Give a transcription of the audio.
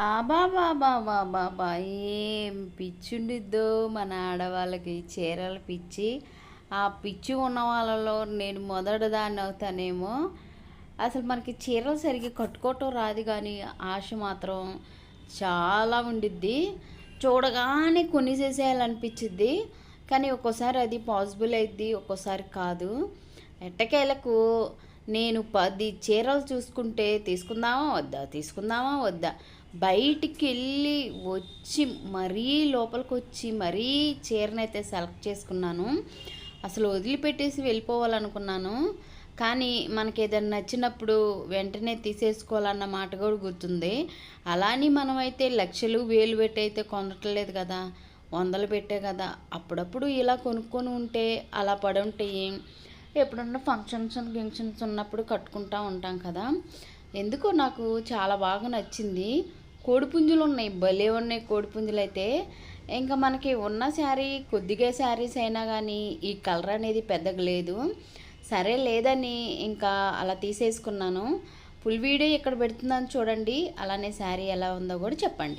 బాబా బాబా బాబా ఏం పిచ్చుండిద్దో మన ఆడవాళ్ళకి చీరల పిచ్చి. ఆ పిచ్చి ఉన్న వాళ్ళలో నేను మొదటి దాన్ని అవుతానేమో. అసలు మనకి చీరలు సరిగ్గా కట్టుకోవటం రాదు కానీ ఆశ మాత్రం చాలా ఉండిద్ది. చూడగానే కొనిసేసేయాలనిపించిద్ది కానీ ఒక్కోసారి అది పాసిబుల్ అయింది ఒక్కోసారి కాదు. ఎట్టకేలకు నేను పది చీరలు చూసుకుంటే తీసుకుందామా వద్దా? తీసుకుందామా వద్దా? బయటికి వెళ్ళి వచ్చి మరీ లోపలికి వచ్చి మరీ చీరనైతే సెలెక్ట్ చేసుకున్నాను. అసలు వదిలిపెట్టేసి వెళ్ళిపోవాలనుకున్నాను. కానీ మనకి ఏదైనా నచ్చినప్పుడు వెంటనే తీసేసుకోవాలన్న మాట కూడా గుర్తుంది. అలాని మనమైతే లక్షలు వేలు పెట్టి అయితే కొనట్లేదు కదా. వందలు పెట్టే కదా. అప్పుడప్పుడు ఇలా కొనుక్కొని ఉంటే అలా పడుంటాయి ఎప్పుడన్నా ఫంక్షన్స్ గింక్షన్స్ ఉన్నప్పుడు కట్టుకుంటూ ఉంటాం కదా. ఎందుకో నాకు చాలా బాగా నచ్చింది. కోడిపుంజులు ఉన్నాయి. భలే ఉన్నాయి కోడిపుంజులు అయితే. ఇంకా మనకి ఉన్న శారీ కొద్దిగా శారీస్ అయినా కానీ ఈ కలర్ అనేది పెద్దగా లేదు. సరే లేదని ఇంకా అలా తీసేసుకున్నాను. ఫుల్ వీడియో ఇక్కడ పెడుతున్నాను చూడండి. అలానే శారీ ఎలా ఉందో కూడా చెప్పండి.